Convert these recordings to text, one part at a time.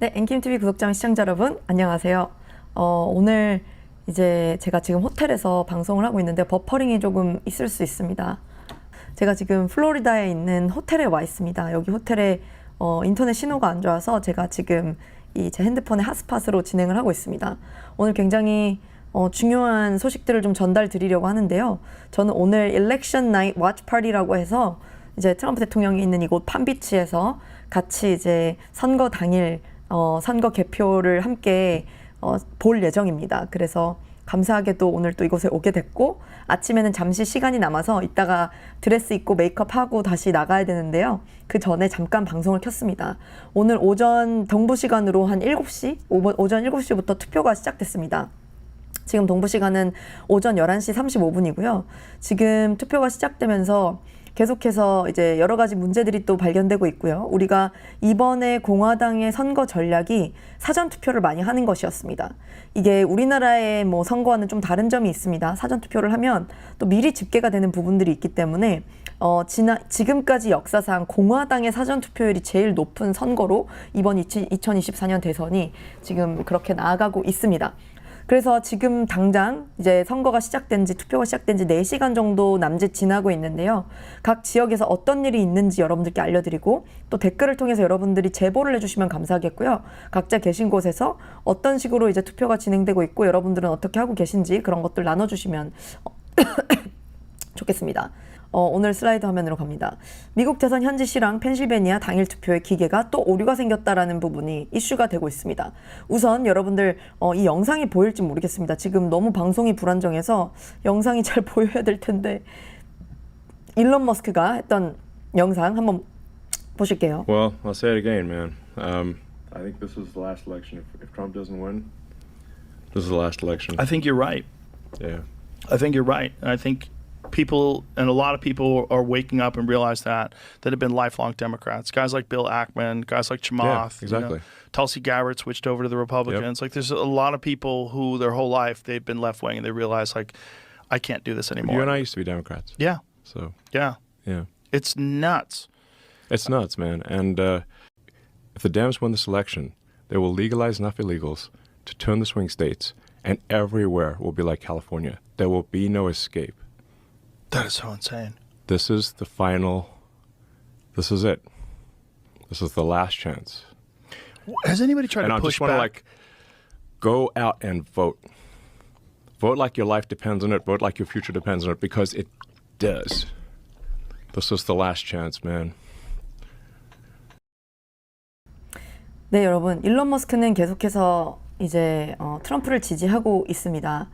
네, 앵킴TV 구독자 시청자 여러분, 안녕하세요. 어, 오늘 이제 제가 지금 호텔에서 방송을 하고 있는데 버퍼링이 조금 있을 수 있습니다. 제가 지금 플로리다에 있는 호텔에 와 있습니다. 여기 호텔에 어, 인터넷 신호가 안 좋아서 제가 지금 이 제 핸드폰의 핫스팟으로 진행을 하고 있습니다. 오늘 굉장히 어, 중요한 소식들을 좀 전달 드리려고 하는데요. 저는 오늘 Election Night Watch Party라고 해서 이제 트럼프 대통령이 있는 이곳 팜비치에서 같이 이제 선거 당일 어, 선거 개표를 함께 어, 볼 예정입니다. 그래서 감사하게도 오늘 또 이곳에 오게 됐고 아침에는 잠시 시간이 남아서 이따가 드레스 입고 메이크업 하고 다시 나가야 되는데요. 그 전에 잠깐 방송을 켰습니다. 오늘 오전 동부 시간으로 한 7시, 오번- 오전 7시부터 투표가 시작됐습니다. 지금 동부 시간은 오전 11시 35분이고요. 지금 투표가 시작되면서 계속해서 이제 여러 가지 문제들이 또 발견되고 있고요. 우리가 이번에 공화당의 선거 전략이 사전 투표를 많이 하는 것이었습니다. 이게 우리나라의 뭐 선거와는 좀 다른 점이 있습니다. 사전 투표를 하면 또 미리 집계가 되는 부분들이 있기 때문에 어, 지나, 지금까지 역사상 공화당의 사전 투표율이 제일 높은 선거로 이번 2024년 대선이 지금 그렇게 나아가고 있습니다. 그래서 지금 당장 이제 선거가 시작된 지 투표가 시작된 지 4시간 정도 남짓 지나고 있는데요. 각 지역에서 어떤 일이 있는지 여러분들께 알려드리고 또 댓글을 통해서 여러분들이 제보를 해주시면 감사하겠고요. 각자 계신 곳에서 어떤 식으로 이제 투표가 진행되고 있고 여러분들은 어떻게 하고 계신지 그런 것들 나눠주시면 어, 좋겠습니다. 어, 오늘 슬라이드 화면으로 갑니다. 미국 대선 현지 시랑 펜실베니아 당일 투표의 기계가 또 오류가 생겼다라는 부분이 이슈가 되고 있습니다. 우선 여러분들 어, 이 영상이 보일지 모르겠습니다. 지금 너무 방송이 불안정해서 영상이 잘 보여야 될 텐데 일론 머스크가 했던 영상 한번 보실게요. Well, I'll say it again, man. Um, I think this is the last election. If, if Trump doesn't win, this is the last election. I think you're right. yeah. I think you're right. I think people and a lot of people are waking up and realize that that have been lifelong Democrats. Guys like Bill Ackman, guys like Chamath, you know, exactly. Tulsi Gabbard switched over to the Republicans. Like there's a lot of people who their whole life they've been left wing and they realize like I can't do this anymore. You and I used to be Democrats. yeah, So, yeah, yeah. it's nuts. It's nuts, man. And uh, if the Dems win this election, they will legalize enough illegals to turn the swing states, and everywhere will be like California. There will be no escape. That is so insane. This is the final. This is it. This is the last chance. Has anybody tried and to I push just want to back? like go out and vote. Vote like your life depends on it. Vote like your future depends on it because it does. This is the last chance, man. 네, 여러분. 일론 머스크는 계속해서 이제 어, 트럼프를 지지하고 있습니다.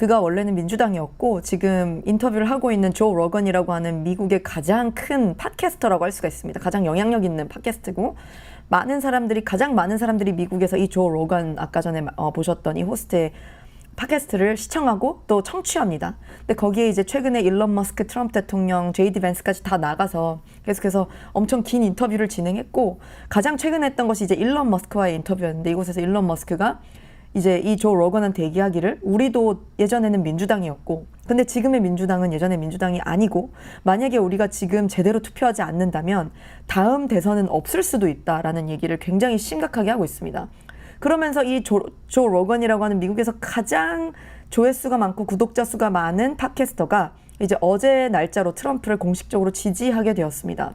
그가 원래는 민주당이었고 지금 인터뷰를 하고 있는 조 로건이라고 하는 미국의 가장 큰 팟캐스터라고 할 수가 있습니다. 가장 영향력 있는 팟캐스트고 많은 사람들이 가장 많은 사람들이 미국에서 이 조 로건 아까 전에 어, 보셨던 이 호스트의 팟캐스트를 시청하고 또 청취합니다. 근데 거기에 이제 최근에 일론 머스크, 트럼프 대통령, 제이디 벤스까지 다 나가서 계속해서 엄청 긴 인터뷰를 진행했고 가장 최근에 했던 것이 이제 일론 머스크와의 인터뷰였는데 이곳에서 일론 머스크가 이제 이 조 로건한테 얘기하기를 우리도 예전에는 민주당이었고 근데 지금의 민주당은 예전의 민주당이 아니고 만약에 우리가 지금 제대로 투표하지 않는다면 다음 대선은 없을 수도 있다라는 얘기를 굉장히 심각하게 하고 있습니다. 그러면서 이 조, 조 로건이라고 하는 미국에서 가장 조회수가 많고 구독자 수가 많은 팟캐스터가 이제 어제 날짜로 트럼프를 공식적으로 지지하게 되었습니다.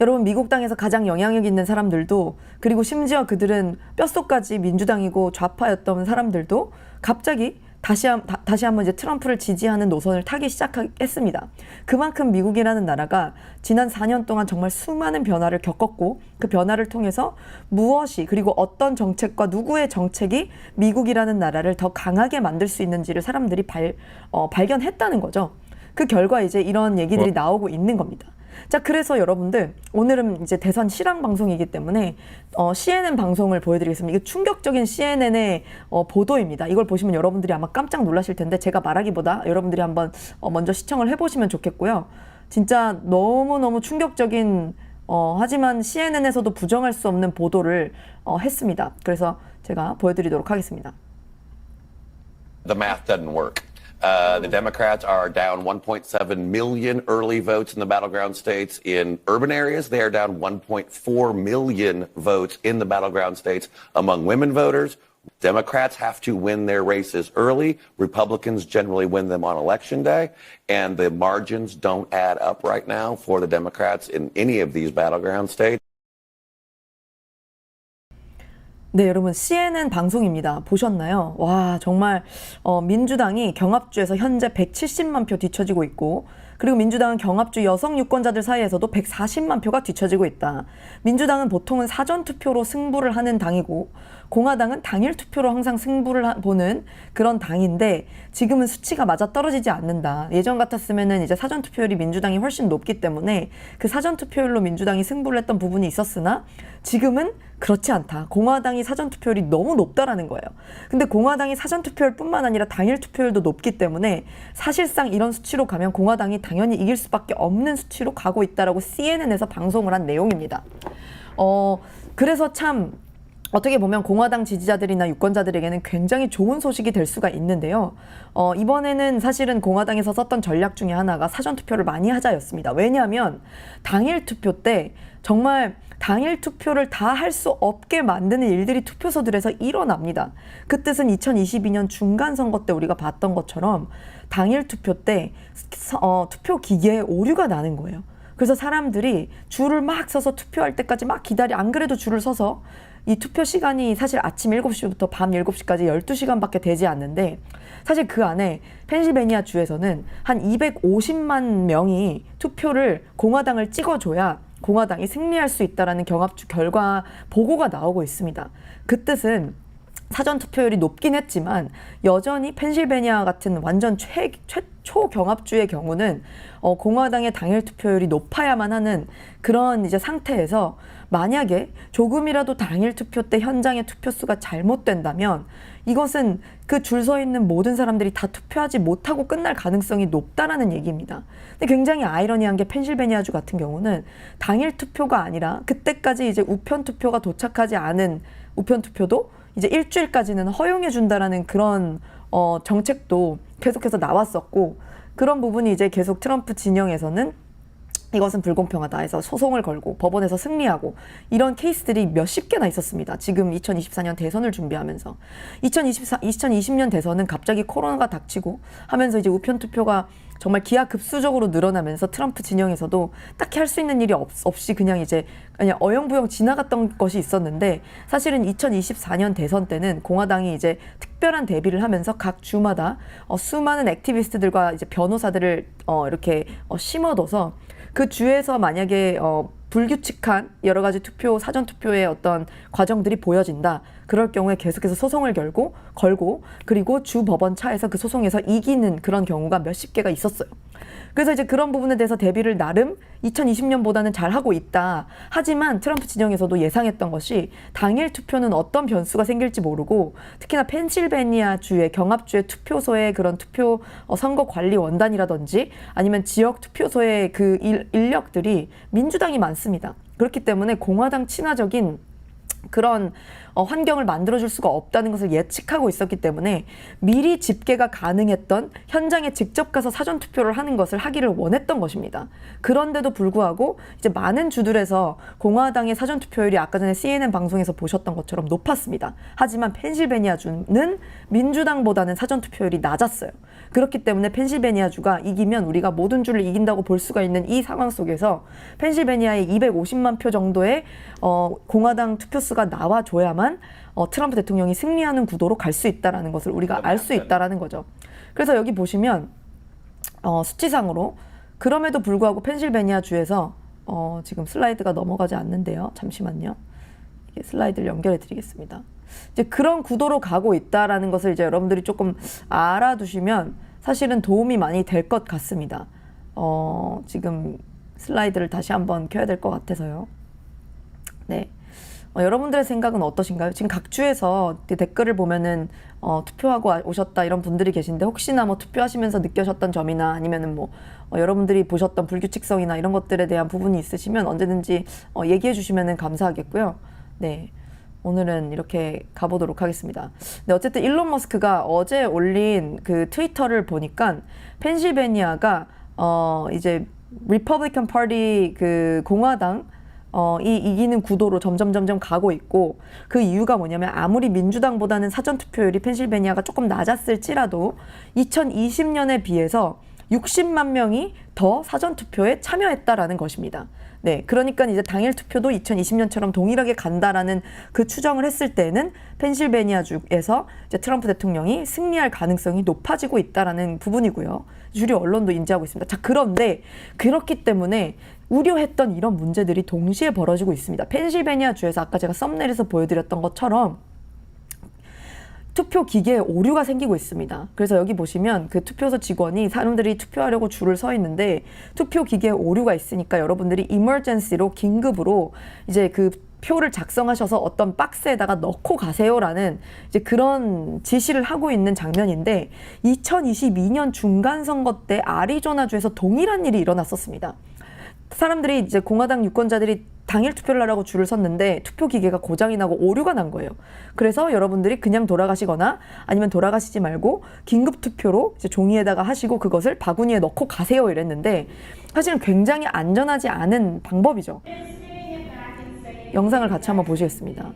여러분 미국 땅에서 가장 영향력 있는 사람들도 그리고 심지어 그들은 뼛속까지 민주당이고 좌파였던 사람들도 갑자기 다시 한, 다, 다시 한번 이제 트럼프를 지지하는 노선을 타기 시작했습니다. 그만큼 미국이라는 나라가 지난 4년 동안 정말 수많은 변화를 겪었고 그 변화를 통해서 무엇이 그리고 어떤 정책과 누구의 정책이 미국이라는 나라를 더 강하게 만들 수 있는지를 사람들이 발, 어, 발견했다는 거죠. 그 결과 이제 이런 얘기들이 뭐- 나오고 있는 겁니다. 자, 그래서 여러분들 오늘은 이제 대선 실황 방송이기 때문에 어, CNN 방송을 보여드리겠습니다. 이게 충격적인 CNN의 어, 보도입니다. 이걸 보시면 여러분들이 아마 깜짝 놀라실 텐데 제가 말하기보다 여러분들이 한번 어, 먼저 시청을 해보시면 좋겠고요. 진짜 너무 너무 충격적인 어, 하지만 CNN에서도 부정할 수 없는 보도를 어, 했습니다. 그래서 제가 보여드리도록 하겠습니다. the math doesn't work. Uh, the Democrats are down 1.7 million early votes in the battleground states. In urban areas, they are down 1.4 million votes in the battleground states among women voters. Democrats have to win their races early. Republicans generally win them on election day. And the margins don't add up right now for the Democrats in any of these battleground states. 네, 여러분 CNN 방송입니다. 보셨나요? 와, 정말 어, 민주당이 경합주에서 현재 170만 표 뒤처지고 있고 그리고 민주당은 경합주 여성 유권자들 사이에서도 140만 표가 뒤처지고 있다. 민주당은 보통은 사전 투표로 승부를 하는 당이고 공화당은 당일 투표로 항상 승부를 하- 보는 그런 당인데 지금은 수치가 맞아 떨어지지 않는다. 예전 같았으면은 이제 사전 투표율이 민주당이 훨씬 높기 때문에 그 사전 투표율로 민주당이 승부를 했던 부분이 있었으나 지금은 그렇지 않다. 공화당이 사전 투표율이 너무 높다라는 거예요. 근데 공화당이 사전 투표율뿐만 아니라 당일 투표율도 높기 때문에 사실상 이런 수치로 가면 공화당이 당연히 이길 수밖에 없는 수치로 가고 있다라고 CNN에서 방송을 한 내용입니다. 어, 그래서 참 어떻게 보면 공화당 지지자들이나 유권자들에게는 굉장히 좋은 소식이 될 수가 있는데요. 어, 이번에는 사실은 공화당에서 썼던 전략 중에 하나가 사전 투표를 많이 하자였습니다. 왜냐하면 당일 투표 때 정말 당일 투표를 다 할 수 없게 만드는 일들이 투표소들에서 일어납니다. 그 뜻은 2022년 중간 선거 때 우리가 봤던 것처럼 당일 투표 때 어, 투표 기계에 오류가 나는 거예요. 그래서 사람들이 줄을 막 서서 투표할 때까지 막 기다리, 안 그래도 줄을 서서 이 투표 시간이 사실 아침 7시부터 밤 7시까지 12시간밖에 되지 않는데 사실 그 안에 펜실베니아 주에서는 한 250만 명이 투표를 공화당을 찍어줘야 공화당이 승리할 수 있다라는 경합주 결과 보고가 나오고 있습니다. 그 뜻은 사전 투표율이 높긴 했지만 여전히 펜실베니아 같은 완전 최, 최초 경합주의 경우는 어, 공화당의 당일 투표율이 높아야만 하는 그런 이제 상태에서 만약에 조금이라도 당일 투표 때 현장의 투표 수가 잘못된다면 이것은 그 줄 서 있는 모든 사람들이 다 투표하지 못하고 끝날 가능성이 높다라는 얘기입니다. 근데 굉장히 아이러니한 게 펜실베니아주 같은 경우는 당일 투표가 아니라 그때까지 이제 우편 투표가 도착하지 않은 우편 투표도 이제 일주일까지는 허용해 준다라는 그런 어, 정책도 계속해서 나왔었고 그런 부분이 이제 계속 트럼프 진영에서는 이것은 불공평하다 해서 소송을 걸고 법원에서 승리하고 이런 케이스들이 몇십 개나 있었습니다. 지금 2024년 대선을 준비하면서 2024, 2020년 대선은 갑자기 코로나가 닥치고 하면서 이제 우편 투표가 정말 기하급수적으로 늘어나면서 트럼프 진영에서도 딱히 할 수 있는 일이 없, 없이 그냥 이제 그냥 어영부영 지나갔던 것이 있었는데 사실은 2024년 대선 때는 공화당이 이제 특별한 대비를 하면서 각 주마다 어, 수많은 액티비스트들과 이제 변호사들을 어, 이렇게 어, 심어둬서 그 주에서 만약에 어, 불규칙한 여러 가지 투표 사전 투표의 어떤 과정들이 보여진다. 그럴 경우에 계속해서 소송을 걸고 걸고 그리고 주 법원 차에서 그 소송에서 이기는 그런 경우가 몇십 개가 있었어요. 그래서 이제 그런 부분에 대해서 대비를 나름 2020년보다는 잘 하고 있다. 하지만 트럼프 진영에서도 예상했던 것이 당일 투표는 어떤 변수가 생길지 모르고 특히나 펜실베니아 주의 경합주의 투표소의 그런 투표 어, 선거 관리 원단이라든지 아니면 지역 투표소의 그 일, 인력들이 민주당이 많습니다. 그렇기 때문에 공화당 친화적인 그런 어, 환경을 만들어줄 수가 없다는 것을 예측하고 있었기 때문에 미리 집계가 가능했던 현장에 직접 가서 사전 투표를 하는 것을 하기를 원했던 것입니다. 그런데도 불구하고 이제 많은 주들에서 공화당의 사전 투표율이 아까 전에 CNN 방송에서 보셨던 것처럼 높았습니다. 하지만 펜실베니아 주는 민주당보다는 사전 투표율이 낮았어요. 그렇기 때문에 펜실베니아 주가 이기면 우리가 모든 주를 이긴다고 볼 수가 있는 이 상황 속에서 펜실베니아의 250만 표 정도의 어, 공화당 투표수가 나와줘야만 어, 트럼프 대통령이 승리하는 구도로 갈 수 있다라는 것을 우리가 알 수 있다라는 거죠. 그래서 여기 보시면 어, 수치상으로 그럼에도 불구하고 펜실베니아 주에서 어, 지금 슬라이드가 넘어가지 않는데요. 잠시만요. 슬라이드를 연결해 드리겠습니다. 이제 그런 구도로 가고 있다라는 것을 이제 여러분들이 조금 알아두시면 사실은 도움이 많이 될 것 같습니다. 어, 지금 슬라이드를 다시 한번 켜야 될 것 같아서요. 네. 어, 여러분들의 생각은 어떠신가요? 지금 각 주에서 그 댓글을 보면은 어, 투표하고 아- 오셨다 이런 분들이 계신데 혹시나 뭐 투표하시면서 느껴졌던 점이나 아니면은 뭐 어, 여러분들이 보셨던 불규칙성이나 이런 것들에 대한 부분이 있으시면 언제든지 어, 얘기해 주시면은 감사하겠고요. 네. 오늘은 이렇게 가보도록 하겠습니다. 근데 어쨌든 일론 머스크가 어제 올린 그 트위터를 보니까 펜실베니아가 어 이제 리퍼블리칸 파티 그 공화당 어, 이 이기는 구도로 점점 점점 가고 있고 그 이유가 뭐냐면 아무리 민주당보다는 사전 투표율이 펜실베니아가 조금 낮았을지라도 2020년에 비해서 60만 명이 더 사전 투표에 참여했다라는 것입니다. 네, 그러니까 이제 당일 투표도 2020년처럼 동일하게 간다라는 그 추정을 했을 때는 펜실베니아 주에서 이제 트럼프 대통령이 승리할 가능성이 높아지고 있다라는 부분이고요. 주류 언론도 인지하고 있습니다. 자, 그런데 그렇기 때문에 우려했던 이런 문제들이 동시에 벌어지고 있습니다. 펜실베니아 주에서 아까 제가 썸네일에서 보여드렸던 것처럼 투표 기계에 오류가 생기고 있습니다. 그래서 여기 보시면 그 투표소 직원이 사람들이 투표하려고 줄을 서 있는데 투표 기계에 오류가 있으니까 여러분들이 이머전시로 긴급으로 이제 그 표를 작성하셔서 어떤 박스에다가 넣고 가세요라는 이제 그런 지시를 하고 있는 장면인데 2022년 중간 선거 때 아리조나주에서 동일한 일이 일어났었습니다. 사람들이 이제 공화당 유권자들이 당일 투표를 하라고 줄을 섰는데 투표 기계가 고장이 나고 오류가 난 거예요. 그래서 여러분들이 그냥 돌아가시거나 아니면 돌아가시지 말고 긴급 투표로 이제 종이에다가 하시고 그것을 바구니에 넣고 가세요 이랬는데 사실은 굉장히 안전하지 않은 방법이죠. 영상을 같이 한번 보시겠습니다.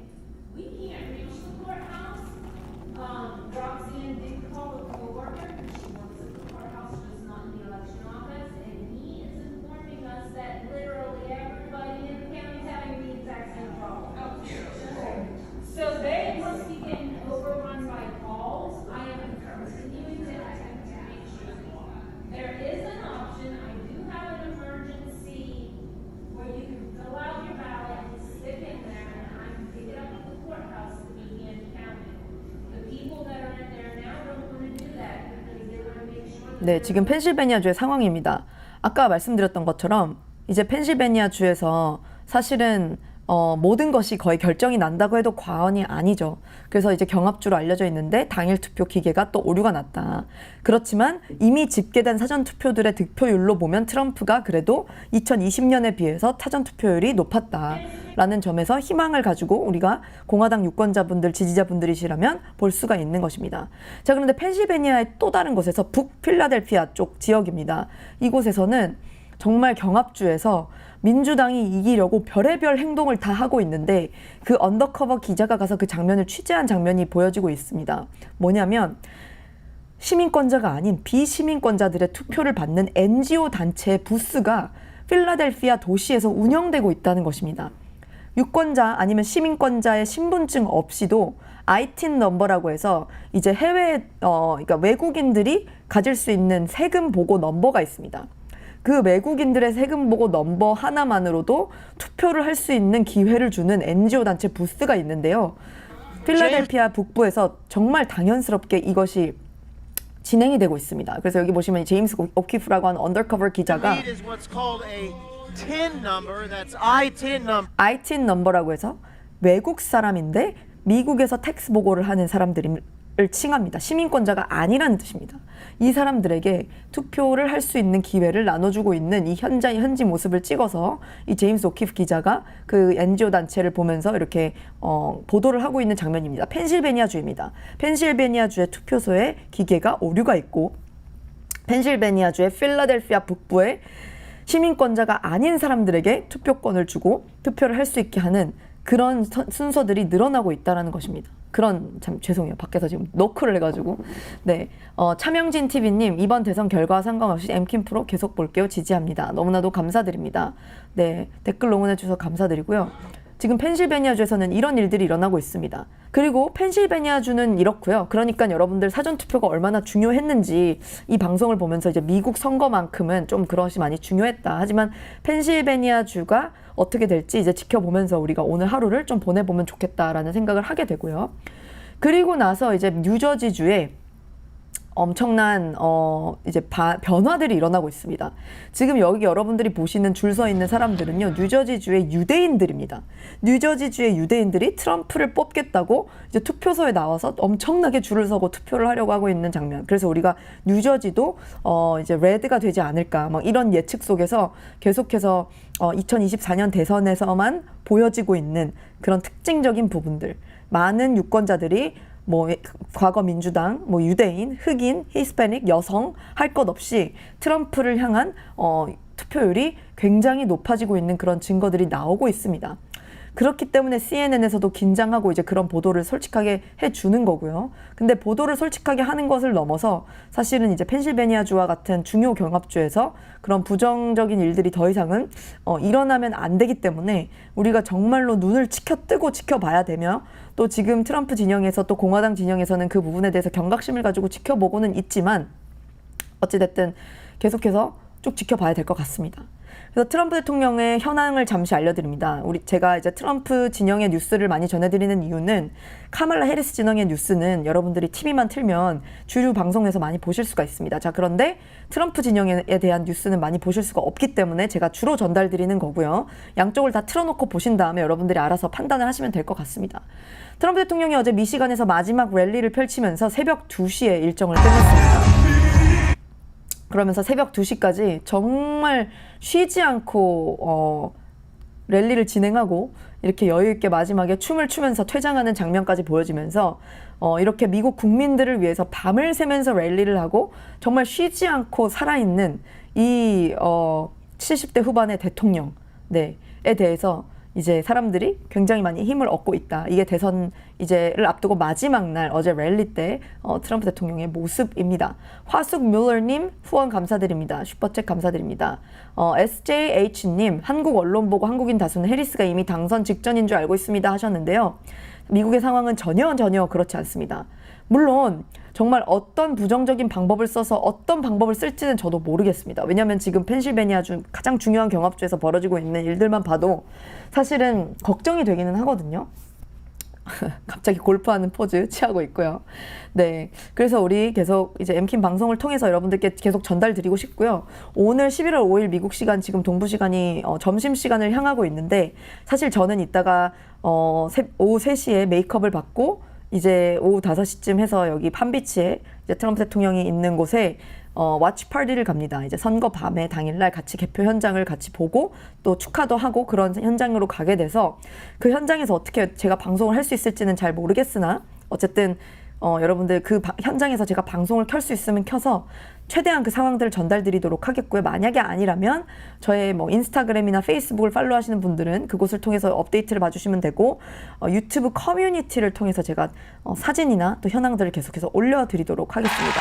네, 지금 펜실베니아 주의 상황입니다. 아까 말씀드렸던 것처럼 이제 펜실베니아 주에서 사실은 어, 모든 것이 거의 결정이 난다고 해도 과언이 아니죠. 그래서 이제 경합주로 알려져 있는데 당일 투표 기계가 또 오류가 났다. 그렇지만 이미 집계된 사전 투표들의 득표율로 보면 트럼프가 그래도 2020년에 비해서 사전 투표율이 높았다라는 점에서 희망을 가지고 우리가 공화당 유권자분들 지지자분들이시라면 볼 수가 있는 것입니다. 자 그런데 펜실베니아의 또 다른 곳에서 북 필라델피아 쪽 지역입니다. 이곳에서는 정말 경합주에서 민주당이 이기려고 별의별 행동을 다 하고 있는데 그 언더커버 기자가 가서 그 장면을 취재한 장면이 보여지고 있습니다. 뭐냐면 시민권자가 아닌 비시민권자들의 투표를 받는 NGO 단체의 부스가 필라델피아 도시에서 운영되고 있다는 것입니다. 유권자 아니면 시민권자의 신분증 없이도 ITIN 넘버라고 해서 이제 해외 어 그러니까 외국인들이 가질 수 있는 세금 보고 넘버가 있습니다. 그 외국인들의 세금 보고 넘버 하나만으로도 투표를 할 수 있는 기회를 주는 NGO 단체 부스가 있는데요. 필라델피아 북부에서 정말 당연스럽게 이것이 진행이 되고 있습니다. 그래서 여기 보시면 이 제임스 오키프라고 하는 언더커버 기자가 Read is what's called a TIN number. That's ITIN number. ITIN 넘버라고 해서 외국 사람인데 미국에서 텍스 보고를 하는 사람들을 칭합니다. 시민권자가 아니라는 뜻입니다. 이 사람들에게 투표를 할 수 있는 기회를 나눠주고 있는 이 현장 현지 모습을 찍어서 이 제임스 오키프 기자가 그 NGO 단체를 보면서 이렇게 어, 보도를 하고 있는 장면입니다. 펜실베니아 주입니다. 펜실베니아 주의 투표소에 기계가 오류가 있고 펜실베니아 주의 필라델피아 북부에 시민권자가 아닌 사람들에게 투표권을 주고 투표를 할 수 있게 하는 그런 선- 순서들이 늘어나고 있다는 것입니다. 그런 참 죄송해요. 밖에서 지금 노크를 해가지고 네 어, 차명진 TV님 이번 대선 결과와 상관없이 엠킨 프로 계속 볼게요. 지지합니다. 너무나도 감사드립니다. 네 댓글 응원해 주셔서 감사드리고요. 지금 펜실베니아주에서는 이런 일들이 일어나고 있습니다. 그리고 펜실베니아주는 이렇고요. 그러니까 여러분들 사전 투표가 얼마나 중요했는지 이 방송을 보면서 이제 미국 선거만큼은 좀 그것이 많이 중요했다. 하지만 펜실베니아주가 어떻게 될지 이제 지켜보면서 우리가 오늘 하루를 좀 보내보면 좋겠다라는 생각을 하게 되고요. 그리고 나서 이제 뉴저지주에 엄청난 어 이제 바- 변화들이 일어나고 있습니다. 지금 여기 여러분들이 보시는 줄 서 있는 사람들은요 뉴저지주의 유대인들입니다. 뉴저지주의 유대인들이 트럼프를 뽑겠다고 이제 투표소에 나와서 엄청나게 줄을 서고 투표를 하려고 하고 있는 장면. 그래서 우리가 뉴저지도 어 이제 레드가 되지 않을까 막 이런 예측 속에서 계속해서 어 2024년 대선에서만 보여지고 있는 그런 특징적인 부분들. 많은 유권자들이 뭐 과거 민주당, 뭐 유대인, 흑인, 히스패닉, 여성 할 것 없이 트럼프를 향한 어, 투표율이 굉장히 높아지고 있는 그런 증거들이 나오고 있습니다. 그렇기 때문에 CNN에서도 긴장하고 이제 그런 보도를 솔직하게 해주는 거고요. 근데 보도를 솔직하게 하는 것을 넘어서 사실은 이제 펜실베니아주와 같은 중요 경합주에서 그런 부정적인 일들이 더 이상은 어, 일어나면 안 되기 때문에 우리가 정말로 눈을 치켜 뜨고 지켜봐야 되며 또 지금 트럼프 진영에서 또 공화당 진영에서는 그 부분에 대해서 경각심을 가지고 지켜보고는 있지만 어찌됐든 계속해서 쭉 지켜봐야 될 것 같습니다. 그래서 트럼프 대통령의 현황을 잠시 알려드립니다. 우리 제가 이제 트럼프 진영의 뉴스를 많이 전해드리는 이유는 카말라 해리스 진영의 뉴스는 여러분들이 TV만 틀면 주류 방송에서 많이 보실 수가 있습니다. 자 그런데 트럼프 진영에 대한 뉴스는 많이 보실 수가 없기 때문에 제가 주로 전달드리는 거고요. 양쪽을 다 틀어놓고 보신 다음에 여러분들이 알아서 판단을 하시면 될 것 같습니다. 트럼프 대통령이 어제 미시간에서 마지막 랠리를 펼치면서 새벽 2시에 일정을 끝냈습니다. 그러면서 새벽 2시까지 정말 쉬지 않고 어, 랠리를 진행하고 이렇게 여유 있게 마지막에 춤을 추면서 퇴장하는 장면까지 보여지면서 어, 이렇게 미국 국민들을 위해서 밤을 새면서 랠리를 하고 정말 쉬지 않고 살아있는 이 어, 70대 후반의 대통령 네, 에 대해서 이제 사람들이 굉장히 많이 힘을 얻고 있다. 이게 대선 이제를 앞두고 마지막 날 어제 랠리 때 어, 트럼프 대통령의 모습입니다. 화숙 뮬러님 후원 감사드립니다. 슈퍼챗 감사드립니다. 어, SJH님 한국 언론 보고 한국인 다수는 해리스가 이미 당선 직전인 줄 알고 있습니다 하셨는데요. 미국의 상황은 전혀 전혀 그렇지 않습니다. 물론 정말 어떤 부정적인 방법을 써서 어떤 방법을 쓸지는 저도 모르겠습니다. 왜냐하면 지금 펜실베니아주 가장 중요한 경합주에서 벌어지고 있는 일들만 봐도 사실은 걱정이 되기는 하거든요. 갑자기 골프하는 포즈 취하고 있고요. 네. 그래서 우리 계속 이제 엠킨 방송을 통해서 여러분들께 계속 전달 드리고 싶고요. 오늘 11월 5일 미국 시간 지금 동부 시간이 어, 점심 시간을 향하고 있는데 사실 저는 이따가 어, 세, 오후 3시에 메이크업을 받고 이제 오후 5시쯤 해서 여기 판비치에 이제 트럼프 대통령이 있는 곳에 어, 와치 파티를 갑니다. 이제 선거 밤에 당일날 같이 개표 현장을 같이 보고 또 축하도 하고 그런 현장으로 가게 돼서 그 현장에서 어떻게 제가 방송을 할 수 있을지는 잘 모르겠으나 어쨌든 어, 여러분들 그 바- 현장에서 제가 방송을 켤 수 있으면 켜서 최대한 그 상황들을 전달드리도록 하겠고요. 만약에 아니라면 저의 뭐 인스타그램이나 페이스북을 팔로우하시는 분들은 그곳을 통해서 업데이트를 봐주시면 되고 어, 유튜브 커뮤니티를 통해서 제가 어, 사진이나 또 현황들을 계속해서 올려드리도록 하겠습니다.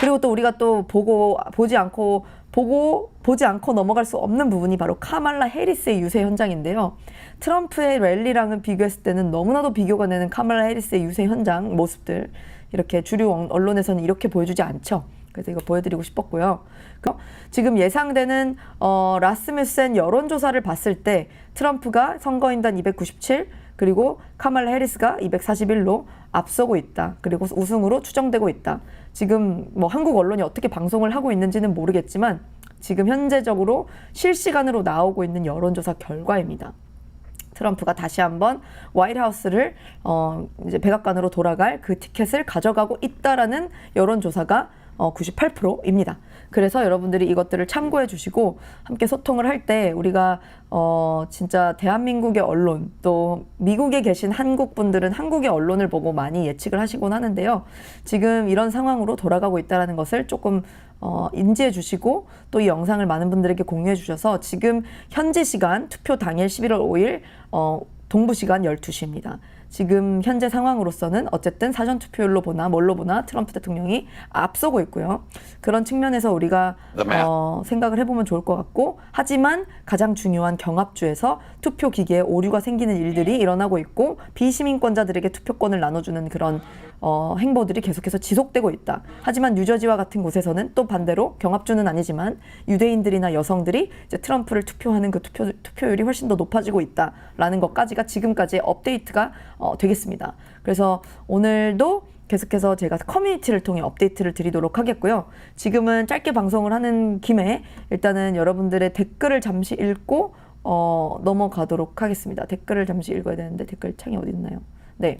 그리고 또 우리가 또 보고 보지 않고 보고 보지 않고 넘어갈 수 없는 부분이 바로 카말라 해리스의 유세 현장인데요. 트럼프의 랠리랑은 비교했을 때는 너무나도 비교가 되는 카말라 해리스의 유세 현장 모습들 이렇게 주류 언- 언론에서는 이렇게 보여주지 않죠. 그래서 이거 보여드리고 싶었고요. 그- 지금 예상되는 어, 라스무센 여론조사를 봤을 때 트럼프가 선거인단 297 그리고 카말라 해리스가 241로 앞서고 있다. 그리고 우승으로 추정되고 있다. 지금 뭐 한국 언론이 어떻게 방송을 하고 있는지는 모르겠지만 지금 현재적으로 실시간으로 나오고 있는 여론조사 결과입니다. 트럼프가 다시 한번 화이트하우스를 어 이제 백악관으로 돌아갈 그 티켓을 가져가고 있다라는 여론조사가 어 98%입니다. 그래서 여러분들이 이것들을 참고해 주시고 함께 소통을 할 때 우리가 어 진짜 대한민국의 언론 또 미국에 계신 한국 분들은 한국의 언론을 보고 많이 예측을 하시곤 하는데요. 지금 이런 상황으로 돌아가고 있다라는 것을 조금 어, 인지해 주시고 또 이 영상을 많은 분들에게 공유해 주셔서 지금 현지 시간 투표 당일 11월 5일 어, 동부 시간 12시입니다. 지금 현재 상황으로서는 어쨌든 사전 투표율로 보나 뭘로 보나 트럼프 대통령이 앞서고 있고요. 그런 측면에서 우리가. 어, 생각을 해보면 좋을 것 같고 하지만 가장 중요한 경합주에서 투표 기계에 오류가 생기는 일들이 일어나고 있고 비시민권자들에게 투표권을 나눠주는 그런 어, 행보들이 계속해서 지속되고 있다. 하지만 뉴저지와 같은 곳에서는 또 반대로 경합주는 아니지만 유대인들이나 여성들이 이제 트럼프를 투표하는 그 투표, 투표율이 훨씬 더 높아지고 있다라는 것까지가 지금까지의 업데이트가 어, 되겠습니다. 그래서 오늘도 계속해서 제가 커뮤니티를 통해 업데이트를 드리도록 하겠고요. 지금은 짧게 방송을 하는 김에 일단은 여러분들의 댓글을 잠시 읽고 어, 넘어가도록 하겠습니다. 댓글을 잠시 읽어야 되는데 댓글 창이 어디 있나요? 네.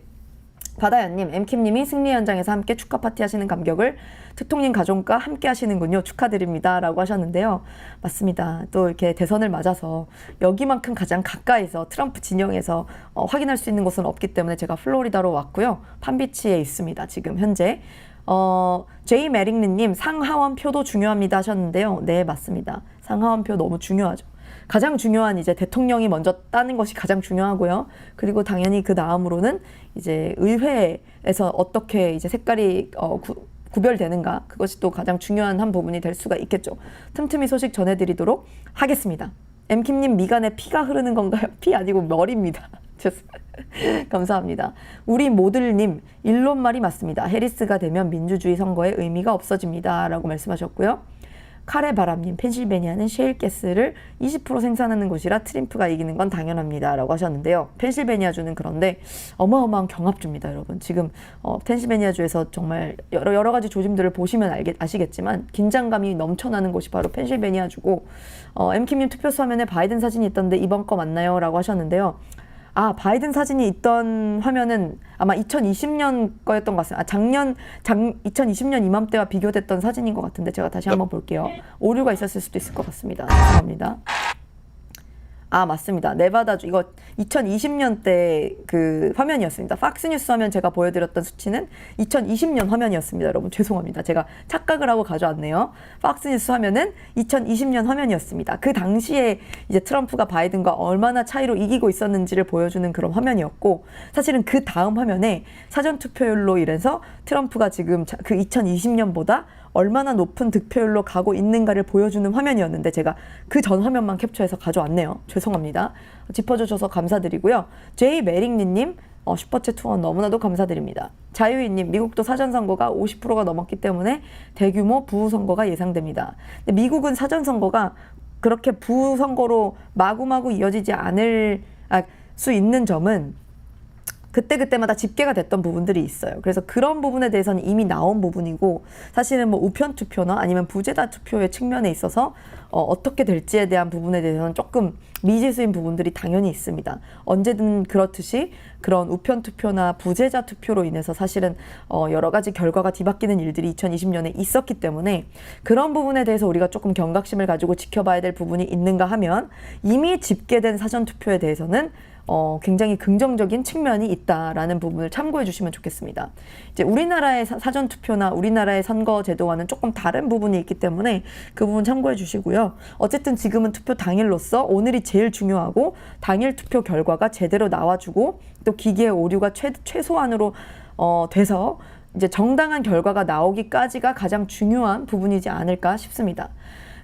바다연님, 엠킴님이 승리 현장에서 함께 축하 파티 하시는 감격을 특통님 가족과 함께 하시는군요. 축하드립니다. 라고 하셨는데요. 맞습니다. 또 이렇게 대선을 맞아서 여기만큼 가장 가까이서 트럼프 진영에서 어, 확인할 수 있는 곳은 없기 때문에 제가 플로리다로 왔고요. 판비치에 있습니다. 지금 현재. 어, 제이 메링리님, 상하원 표도 중요합니다 하셨는데요. 네, 맞습니다. 상하원 표 너무 중요하죠. 가장 중요한 이제 대통령이 먼저 따는 것이 가장 중요하고요. 그리고 당연히 그 다음으로는 이제 의회에서 어떻게 이제 색깔이 어, 구, 구별되는가 그것이 또 가장 중요한 한 부분이 될 수가 있겠죠. 틈틈이 소식 전해드리도록 하겠습니다. 엠킴님 미간에 피가 흐르는 건가요? 피 아니고 머리입니다. 감사합니다. 우리 모들님 일론 말이 맞습니다. 해리스가 되면 민주주의 선거의 의미가 없어집니다 라고 말씀하셨고요. 카레 바람님, 펜실베니아는 셰일가스를 20% 생산하는 곳이라 트림프가 이기는 건 당연합니다라고 하셨는데요. 펜실베니아주는 그런데 어마어마한 경합주입니다, 여러분. 지금 어, 펜실베니아주에서 정말 여러 여러 가지 조짐들을 보시면 알겠, 아시겠지만 긴장감이 넘쳐나는 곳이 바로 펜실베니아주고 어, 엠킴님 투표수 화면에 바이든 사진이 있던데 이번 거 맞나요?라고 하셨는데요. 아 바이든 사진이 있던 화면은 아마 2020년 거였던 것 같습니다. 아, 작년 작 2020년 이맘때와 비교됐던 사진인 것 같은데 제가 다시 한번 볼게요. 오류가 있었을 수도 있을 것 같습니다. 죄송합니다. 아 맞습니다. 네바다 주 이거 2020년 때그 화면이었습니다. 팍스뉴스 화면 제가 보여드렸던 수치는 2020년 화면이었습니다. 여러분 죄송합니다. 제가 착각을 하고 가져왔네요. 팍스뉴스 화면은 2020년 화면이었습니다. 그 당시에 이제 트럼프가 바이든과 얼마나 차이로 이기고 있었는지를 보여주는 그런 화면이었고 사실은 그 다음 화면에 사전 투표율로 인해서 트럼프가 지금 자- 그 2020년보다 얼마나 높은 득표율로 가고 있는가를 보여주는 화면이었는데 제가 그 전 화면만 캡처해서 가져왔네요. 죄송합니다. 짚어주셔서 감사드리고요. 제이 메링리님 어, 슈퍼챗 투원 너무나도 감사드립니다. 자유인님 미국도 사전선거가 50%가 넘었기 때문에 대규모 부선거가 예상됩니다. 근데 미국은 사전선거가 그렇게 부선거로 마구마구 이어지지 않을 아, 수 있는 점은 그때그때마다 집계가 됐던 부분들이 있어요. 그래서 그런 부분에 대해서는 이미 나온 부분이고 사실은 뭐 우편 투표나 아니면 부재다 투표의 측면에 있어서 어, 어떻게 될지에 대한 부분에 대해서는 조금 미지수인 부분들이 당연히 있습니다. 언제든 그렇듯이 그런 우편 투표나 부재자 투표로 인해서 사실은 어, 여러 가지 결과가 뒤바뀌는 일들이 2020년에 있었기 때문에 그런 부분에 대해서 우리가 조금 경각심을 가지고 지켜봐야 될 부분이 있는가 하면 이미 집계된 사전 투표에 대해서는 어, 굉장히 긍정적인 측면이 있다라는 부분을 참고해 주시면 좋겠습니다. 이제 우리나라의 사- 사전 투표나 우리나라의 선거 제도와는 조금 다른 부분이 있기 때문에 그 부분 참고해 주시고요. 어쨌든 지금은 투표 당일로서 오늘이 제일 중요하고 당일 투표 결과가 제대로 나와주고 또 기기의 오류가 최, 최소한으로 어, 돼서 이제 정당한 결과가 나오기까지가 가장 중요한 부분이지 않을까 싶습니다.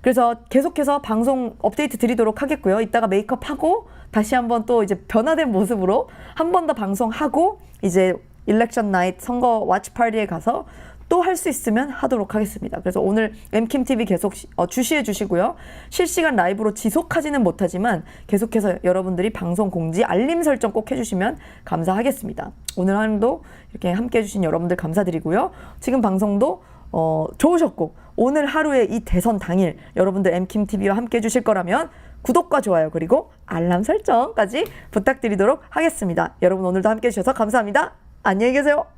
그래서 계속해서 방송 업데이트 드리도록 하겠고요. 이따가 메이크업 하고 다시 한번 또 이제 변화된 모습으로 한 번 더 방송하고 이제 일렉션 나이트 선거 와치 파티에 가서 또 할 수 있으면 하도록 하겠습니다. 그래서 오늘 엠킴 TV 계속 시- 어, 주시해 주시고요. 실시간 라이브로 지속하지는 못하지만 계속해서 여러분들이 방송 공지 알림 설정 꼭 해주시면 감사하겠습니다. 오늘 하루도 이렇게 함께 해주신 여러분들 감사드리고요. 지금 방송도 어, 좋으셨고 오늘 하루의 이 대선 당일 여러분들 엠킴 TV와 함께 해주실 거라면 구독과 좋아요 그리고 알람 설정까지 부탁드리도록 하겠습니다. 여러분 오늘도 함께 해주셔서 감사합니다. 안녕히 계세요.